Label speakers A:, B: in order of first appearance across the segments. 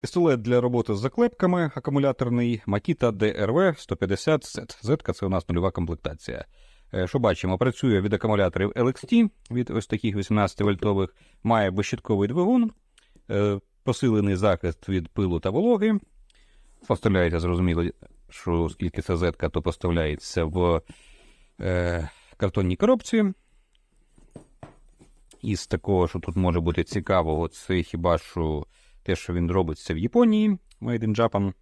A: Пістолет для роботи з заклепками акумуляторний Makita DRV 150 Z. Z це у нас нульова комплектація. Е, Що бачимо, працює від акумуляторів LXT, від ось таких 18 вольтових, має безщитковий двигун, е, посилений захист від пилу та вологи. Поставляється, зрозуміло, що оскільки це Z, то поставляється в е, картонній коробці. Із такого, що тут може бути цікавого, це хіба що те, що він робиться в Японії, Made in Japan.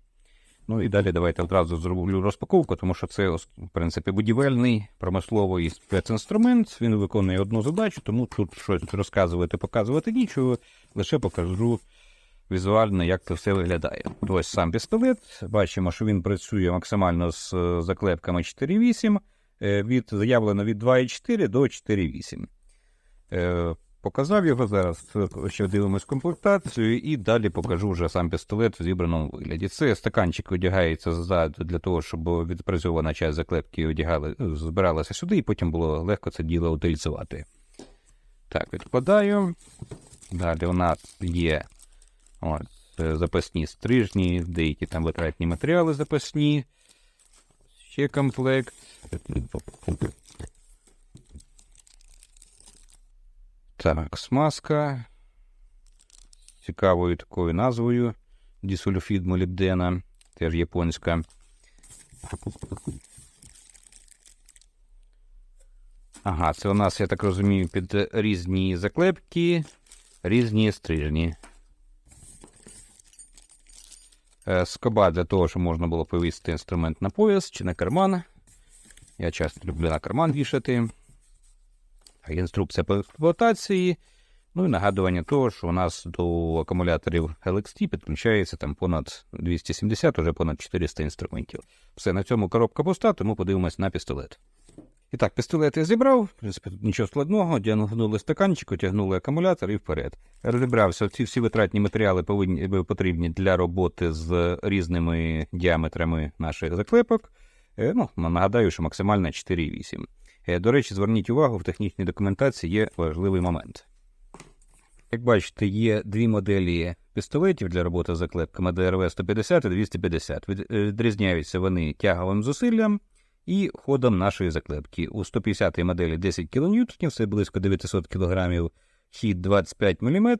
A: Ну і далі давайте одразу зроблю розпаковку, тому що це, в принципі, будівельний промисловий спецінструмент. Він виконує одну задачу, тому тут щось розказувати, показувати нічого, лише покажу візуально, як це все виглядає. Ось сам пістолет. Бачимо, що він працює максимально з е, заклепками 4.8, е, від заявлено від 2.4 до 4.8. Показав його зараз. Ще дивимось комплектацію, і далі покажу вже сам пістолет в зібраному вигляді. Це стаканчик одягається ззаду для того, щоб відпрацьована часть заклепки одягали, збиралася сюди, і потім було легко це діло утилізувати. Так, відкладаю. Далі у нас є ось, е, запасні стрижні, деякі там витратні матеріали запасні. Ще комплект. Так, смазка. Цікавою такою назвою. Дісульфід молібдена, теж японська. Ага, це у нас, я так розумію, під різні заклепки, різні стрижні. Е, Скоба для того, щоб можна було повісити інструмент на пояс чи на карман. Я часто люблю на карман вішати. Інструкція по експлуатації. Ну і нагадування того, що у нас до акумуляторів LXT підключається там понад 270, уже понад 400 інструментів. Все, на цьому коробка пуста, тому подивимось на пістолет. І так, пістолет я зібрав, в принципі, тут нічого складного, одягнули стаканчик, отягнули акумулятор і вперед. Розібрався, ці всі витратні матеріали повинні е, потрібні для роботи з різними діаметрами наших заклепок. Е, Ну, нагадаю, що максимально 4,8. Е, До речі, зверніть увагу, в технічній документації є важливий момент. Як бачите, є дві моделі пістолетів для роботи з заклепками DRV 150 і 250. Е, Відрізняються вони тяговим зусиллям і ходом нашої заклепки. У 150-й моделі 10 кН, це близько 900 кг, хід 25 мм,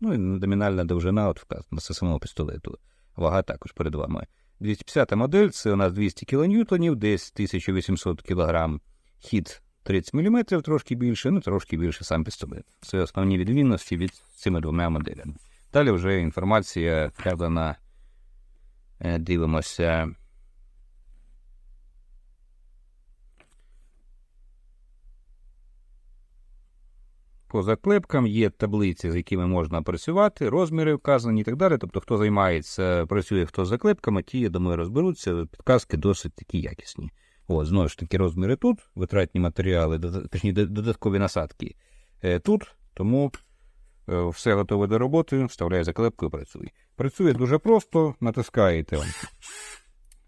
A: ну і номінальна довжина от вказана самого пістолету. Вага також перед вами. 250-та модель це у нас 200 кН, десь 1800 кг. Хід 30 мм, трошки більше, ну трошки більше сам пістолет. Це основні відмінності від цими двома моделями. Далі вже інформація вказана. Е, Дивимося. По заклепкам є таблиці, з якими можна працювати, розміри вказані і так далі. Тобто, хто займається, працює хто з заклепками, ті, я думаю, розберуться. Підказки досить такі якісні. О, знову ж таки, розміри тут, витратні матеріали, точніше, додаткові насадки е, тут, тому е, все готове до роботи, вставляє заклепку і працює. Працює дуже просто, натискаєте.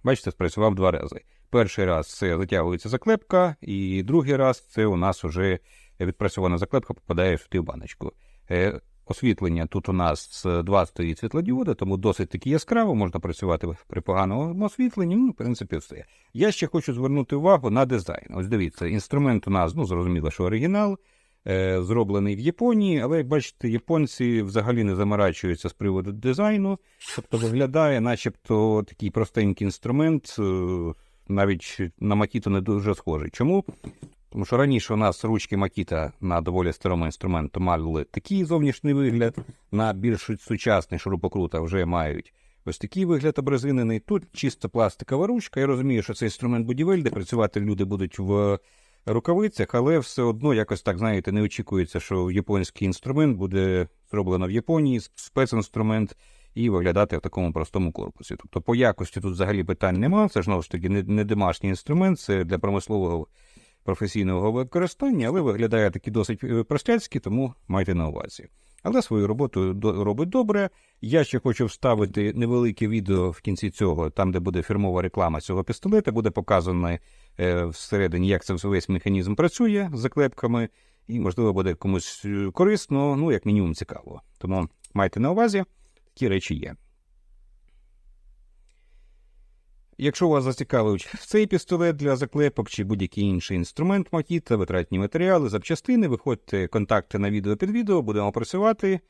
A: Бачите, спрацював два рази. Перший раз це затягується заклепка, і другий раз це у нас вже відпрацьована заклепка попадає в баночку. Освітлення тут у нас два стоїть світлодіоди, тому досить таки яскраво, можна працювати при поганому освітленні. Ну, в принципі, все. Я ще хочу звернути увагу на дизайн. Ось дивіться, інструмент у нас, ну зрозуміло, що оригінал, е, зроблений в Японії, але як бачите, японці взагалі не заморачуються з приводу дизайну, тобто виглядає, начебто, такий простенький інструмент, е, навіть на Макіто не дуже схожий. Чому? Тому що раніше у нас ручки Макіта на доволі старому інструменту мали такий зовнішній вигляд, на більш сучасний шурупокрута вже мають ось такий вигляд обрезинений. Тут чисто пластикова ручка. Я розумію, що це інструмент будівель, де працювати люди будуть в рукавицях, але все одно якось так, знаєте, не очікується, що японський інструмент буде зроблено в Японії, спецінструмент. І виглядати в такому простому корпусі. Тобто по якості тут взагалі питань немає. Це ж знову ж таки не, не домашній інструмент, це для промислового професійного використання, але виглядає таки досить е, простяцьки, тому майте на увазі. Але свою роботу робить добре. Я ще хочу вставити невелике відео в кінці цього, там, де буде фірмова реклама цього пістолета, буде показано е, всередині, як це весь механізм працює з заклепками, і, можливо, буде комусь е, корисно, ну, як мінімум, цікаво. Тому майте на увазі, такі речі є. Якщо вас зацікавив цей пістолет для заклепок чи будь-який інший інструмент Makita, витратні матеріали, запчастини, виходьте контакти на відео під відео, будемо працювати.